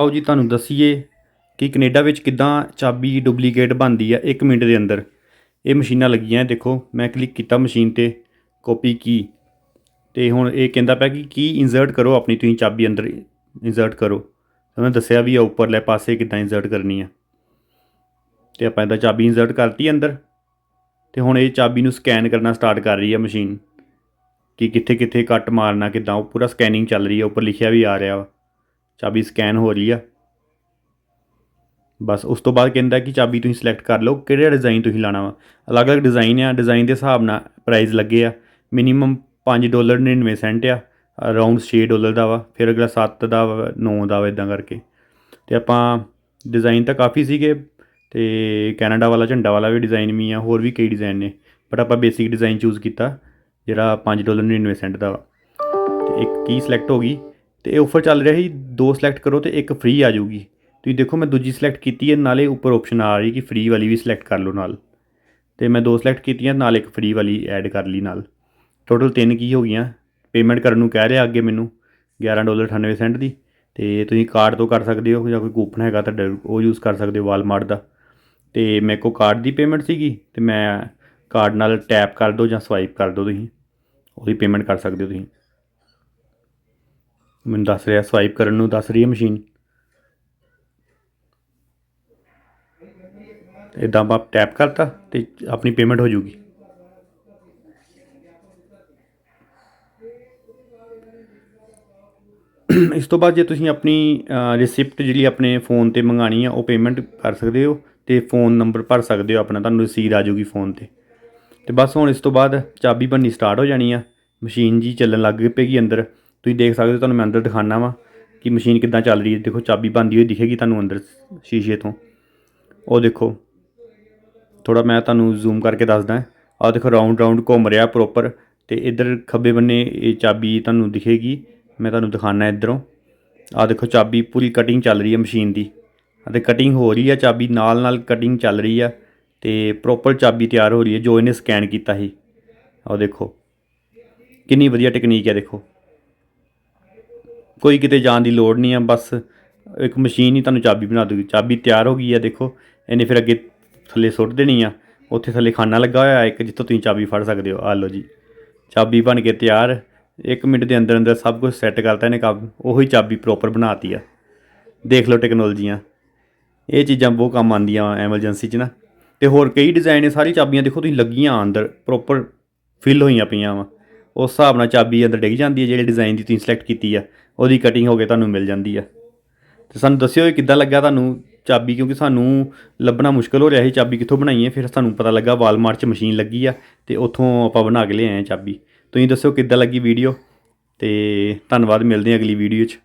ਆਓ ਜੀ ਤੁਹਾਨੂੰ ਦੱਸੀਏ ਕਿ ਕੈਨੇਡਾ ਵਿੱਚ ਕਿੱਦਾਂ ਚਾਬੀ ਡੁਪਲੀਕੇਟ ਬਣਦੀ ਆ 1 ਮਿੰਟ ਦੇ ਅੰਦਰ। ਇਹ ਮਸ਼ੀਨਾਂ ਲੱਗੀਆਂ ਦੇਖੋ, ਮੈਂ ਕਲਿੱਕ ਕੀਤਾ ਮਸ਼ੀਨ ਤੇ, ਕਾਪੀ ਕੀ। ਤੇ ਹੁਣ ਇਹ ਕਹਿੰਦਾ ਪਿਆ ਕਿ ਕੀ ਇਨਸਰਟ ਕਰੋ ਆਪਣੀ, ਤੁਸੀਂ ਚਾਬੀ ਅੰਦਰ ਇਨਸਰਟ ਕਰੋ। ਮੈਂ ਦੱਸਿਆ ਵੀ ਆ ਉੱਪਰਲੇ ਪਾਸੇ ਕਿੱਦਾਂ ਇਨਸਰਟ ਕਰਨੀ ਆ। ਤੇ ਆਪਾਂ ਇਹਦਾ ਚਾਬੀ ਇਨਸਰਟ ਕਰਤੀ ਅੰਦਰ। ਤੇ ਹੁਣ ਇਹ ਚਾਬੀ ਨੂੰ ਸਕੈਨ ਕਰਨਾ ਸਟਾਰਟ ਕਰ ਰਹੀ ਆ ਮਸ਼ੀਨ। ਕਿ ਕਿੱਥੇ ਕਿੱਥੇ ਕੱਟ ਮਾਰਨਾ, ਕਿੱਦਾਂ, ਉਹ ਪੂਰਾ ਸਕੈਨਿੰਗ ਚੱਲ ਰਹੀ ਆ, ਉੱਪਰ ਲਿਖਿਆ ਵੀ ਆ ਰਿਹਾ ਵਾ। ਚਾਬੀ ਸਕੈਨ ਹੋ ਰਹੀ ਆ। ਬਸ ਉਸ ਤੋਂ ਬਾਅਦ ਕਹਿੰਦਾ ਕਿ ਚਾਬੀ ਤੁਸੀਂ ਸਿਲੈਕਟ ਕਰ ਲਓ, ਕਿਹੜਾ ਡਿਜ਼ਾਈਨ ਤੁਸੀਂ ਲਾਣਾ ਵਾ। ਅਲੱਗ-ਅਲੱਗ ਡਿਜ਼ਾਈਨ ਆ ਡਿਜ਼ਾਈਨ ਦੇ ਹਿਸਾਬ ਨਾਲ ਪ੍ਰਾਈਸ ਲੱਗੇ ਆ। ਮਿਨੀਮਮ 5 ਡਾਲਰ 99 ਸੈਂਟ ਆ ਅਰਾਊਂਡ 6 ਡਾਲਰ ਦਾ ਵਾ, ਫਿਰ ਅਗਲਾ 7 ਦਾ ਵਾ 9 ਦਾ ਵਾ ਇਦਾਂ ਕਰਕੇ। ਤੇ ਆਪਾਂ ਡਿਜ਼ਾਈਨ ਤਾਂ ਕਾਫੀ ਸੀਗੇ, ਤੇ ਕੈਨੇਡਾ ਵਾਲਾ, ਝੰਡਾ ਵਾਲਾ ਵੀ ਡਿਜ਼ਾਈਨ ਵੀ ਆ, ਹੋਰ ਵੀ ਕਈ ਡਿਜ਼ਾਈਨ ਨੇ। ਬਟ ਆਪਾਂ ਬੇਸਿਕ ਡਿਜ਼ਾਈਨ ਚੂਜ਼ ਕੀਤਾ, ਜਿਹੜਾ 5 ਡਾਲਰ 99 ਸੈਂਟ ਦਾ ਵਾ। ਤੇ ਇੱਕ ਕੀ ਸਿਲੈਕਟ ਹੋ ਗਈ? ਤੇ ਇਹ ਆਫਰ ਚੱਲ ਰਿਹਾ ਸੀ, ਦੋ ਸਿਲੈਕਟ ਕਰੋ ਤੇ ਇੱਕ ਫ੍ਰੀ ਆ ਜਾਊਗੀ। ਤੁਸੀਂ ਦੇਖੋ ਮੈਂ ਦੂਜੀ ਸਿਲੈਕਟ ਕੀਤੀ ਹੈ, ਨਾਲੇ ਉੱਪਰ ਆਪਸ਼ਨ ਆ ਰਹੀ ਕਿ ਫ੍ਰੀ ਵਾਲੀ ਵੀ ਸਿਲੈਕਟ ਕਰ ਲਓ ਨਾਲ। ਤੇ ਮੈਂ ਦੋ ਸਿਲੈਕਟ ਕੀਤੀਆਂ, ਨਾਲ ਇੱਕ ਫ੍ਰੀ ਵਾਲੀ ਐਡ ਕਰ ਲਈ ਨਾਲ। ਟੋਟਲ ਤਿੰਨ ਕੀ ਹੋ ਗਈਆਂ? ਪੇਮੈਂਟ ਕਰਨ ਨੂੰ ਕਹਿ ਰਿਹਾ ਅੱਗੇ ਮੈਨੂੰ 11 ਡਾਲਰ 98 ਸੈਂਟ ਦੀ। ਤੇ ਤੁਸੀਂ ਕਾਰਡ ਤੋਂ ਕਰ ਸਕਦੇ ਹੋ, ਜਾਂ ਕੋਈ ਕੂਪਨ ਹੈਗਾ ਤੁਹਾਡਾ, ਉਹ ਯੂਜ਼ ਕਰ ਸਕਦੇ ਹੋ ਵਾਲਮਾਰਟ ਦਾ। ਤੇ ਮੇਰੇ ਕੋ ਕਾਰਡ ਦੀ ਪੇਮੈਂਟ ਸੀਗੀ, ਤੇ ਮੈਂ ਕਾਰਡ ਨਾਲ ਟੈਪ ਕਰ ਦਿਓ ਜਾਂ ਸਵਾਈਪ ਕਰ ਦਿਓ ਤੁਸੀਂ। ਉਹਦੀ ਪੇਮੈਂਟ ਕਰ ਸਕਦੇ ਹੋ ਤੁਸੀਂ। ਮੈਨੂੰ ਦੱਸ ਰਿਹਾ ਸਵਾਈਪ ਕਰਨ ਨੂੰ ਦੱਸ ਰਹੀ ਹੈ ਮਸ਼ੀਨ ਇਦਾਂ ਆਪਾਂ ਟੈਪ ਕਰਤਾ ਤੇ ਆਪਣੀ ਪੇਮੈਂਟ ਹੋ ਜੂਗੀ ਇਸ ਤੋਂ ਬਾਅਦ ਜੇ ਤੁਸੀਂ ਆਪਣੀ ਰਿਸਿਪਟ ਜਿਹੜੀ ਆਪਣੇ ਫੋਨ ਤੇ ਮੰਗਾਣੀ ਆ, ਉਹ ਪੇਮੈਂਟ ਕਰ ਸਕਦੇ ਹੋ ਤੇ ਫੋਨ ਨੰਬਰ ਭਰ ਸਕਦੇ ਹੋ ਆਪਣਾ, ਤੁਹਾਨੂੰ ਰਸੀਦ ਆ ਜੂਗੀ ਫੋਨ ਤੇ। ਤੇ ਬਸ ਹੁਣ ਇਸ ਤੋਂ ਬਾਅਦ ਚਾਬੀ ਬਣਨੀ ਸਟਾਰਟ ਹੋ ਜਾਣੀ ਆ। ਮਸ਼ੀਨ ਜੀ ਚੱਲਣ ਲੱਗ ਪਏਗੀ ਅੰਦਰ। ਤੁਸੀਂ ਦੇਖ ਸਕਦੇ ਹੋ ਤੁਹਾਨੂੰ ਮੈਂ ਅੰਦਰ ਦਿਖਾਣਾ ਵਾ ਕਿ ਮਸ਼ੀਨ ਕਿੱਦਾਂ ਚੱਲ ਰਹੀ ਹੈ। ਦੇਖੋ, ਚਾਬੀ ਬਣਦੀ ਹੋਈ ਦਿਖੇਗੀ ਤੁਹਾਨੂੰ ਅੰਦਰ ਸ਼ੀਸ਼ੇ ਤੋਂ। ਉਹ ਦੇਖੋ ਥੋੜਾ ਮੈਂ ਤੁਹਾਨੂੰ ਜ਼ੂਮ ਕਰਕੇ ਦੱਸਦਾ ਆਹ ਦੇਖੋ ਰਾਉਂਡ ਰਾਉਂਡ ਘੁੰਮ ਰਿਹਾ ਪ੍ਰੋਪਰ ਤੇ ਇੱਧਰ ਖੱਬੇ ਬੰਨੇ ਇਹ ਚਾਬੀ ਤੁਹਾਨੂੰ ਦਿਖੇਗੀ। ਮੈਂ ਤੁਹਾਨੂੰ ਦਿਖਾਣਾ ਇੱਧਰੋਂ। ਆਹ ਦੇਖੋ, ਚਾਬੀ ਪੂਰੀ ਕਟਿੰਗ ਚੱਲ ਰਹੀ ਹੈ ਮਸ਼ੀਨ ਦੀ। ਅਤੇ ਕਟਿੰਗ ਹੋ ਰਹੀ ਹੈ ਚਾਬੀ ਨਾਲ ਨਾਲ ਕਟਿੰਗ ਚੱਲ ਰਹੀ ਆ ਤੇ ਪ੍ਰੋਪਰ ਚਾਬੀ ਤਿਆਰ ਹੋ ਰਹੀ ਹੈ ਜੋ ਇਹਨੇ ਸਕੈਨ ਕੀਤਾ ਸੀ। ਆਹ ਦੇਖੋ, ਕਿੰਨੀ ਵਧੀਆ ਟੈਕਨੀਕ ਹੈ ਦੇਖੋ। ਕੋਈ ਕਿਤੇ ਜਾਣ ਦੀ ਲੋੜ ਨਹੀਂ ਆ, ਬਸ ਇੱਕ ਮਸ਼ੀਨ ਹੀ ਤੁਹਾਨੂੰ ਚਾਬੀ ਬਣਾ ਦੂਗੀ ਚਾਬੀ ਤਿਆਰ ਹੋ ਗਈ ਆ, ਦੇਖੋ, ਇਹਨੇ ਫਿਰ ਅੱਗੇ ਥੱਲੇ ਸੁੱਟ ਦੇਣੀ ਆ। ਉੱਥੇ ਥੱਲੇ ਖਾਨਾ ਲੱਗਾ ਹੋਇਆ ਇੱਕ, ਜਿੱਥੋਂ ਤੁਸੀਂ ਚਾਬੀ ਫੜ ਸਕਦੇ ਹੋ। ਆ ਲਓ ਜੀ, ਚਾਬੀ ਬਣ ਕੇ ਤਿਆਰ। 1 ਮਿੰਟ ਦੇ ਅੰਦਰ ਅੰਦਰ ਸਭ ਕੁਝ ਸੈੱਟ ਕਰਤਾ ਇਹਨੇ ਕੰਮ। ਉਹੀ ਚਾਬੀ ਪ੍ਰੋਪਰ ਬਣਾਤੀ ਆ। ਦੇਖ ਲਓ ਟੈਕਨੋਲੋਜੀਆਂ ਇਹ ਚੀਜ਼ਾਂ ਬਹੁਤ ਕੰਮ ਆਉਂਦੀਆਂ ਐਮਰਜੈਂਸੀ 'ਚ ਨਾ। ਤੇ ਹੋਰ ਕਈ ਡਿਜ਼ਾਈਨ ਨੇ, ਸਾਰੀ ਚਾਬੀਆਂ ਦੇਖੋ ਤੁਸੀਂ ਲੱਗੀਆਂ ਅੰਦਰ ਪ੍ਰੋਪਰ ਫਿਲ ਹੋਈਆਂ ਪਈਆਂ ਵਾ। ਉਸ ਹਿਸਾਬ ਨਾਲ ਚਾਬੀ ਅੰਦਰ ਡਿੱਗ ਜਾਂਦੀ ਹੈ, ਜਿਹੜੇ ਡਿਜ਼ਾਈਨ ਦੀ ਤੁਸੀਂ ਸਿਲੈਕਟ ਕੀਤੀ ਆ, ਉਹਦੀ ਕਟਿੰਗ ਹੋ ਕੇ ਤੁਹਾਨੂੰ ਮਿਲ ਜਾਂਦੀ ਆ। ਤੇ ਸਾਨੂੰ ਦੱਸਿਓ ਕਿੱਦਾਂ ਲੱਗਾ ਤੁਹਾਨੂੰ ਚਾਬੀ, ਕਿਉਂਕਿ ਸਾਨੂੰ ਲੱਭਣਾ ਮੁਸ਼ਕਲ ਹੋ ਰਿਹਾ ਸੀ, ਚਾਬੀ ਕਿੱਥੋਂ ਬਣਾਈ ਹੈ, ਫਿਰ ਸਾਨੂੰ ਪਤਾ ਲੱਗਾ ਵਾਲਮਾਰਟ 'ਚ ਮਸ਼ੀਨ ਲੱਗੀ ਆ, ਤੇ ਉੱਥੋਂ ਆਪਾਂ ਬਣਾ ਕੇ ਲਿਆਏ ਆ ਚਾਬੀ। ਤੁਸੀਂ ਦੱਸਿਓ ਕਿੱਦਾਂ ਲੱਗੀ ਵੀਡੀਓ ਤੇ ਧੰਨਵਾਦ, ਮਿਲਦੇ ਹਾਂ ਅਗਲੀ ਵੀਡੀਓ 'ਚ।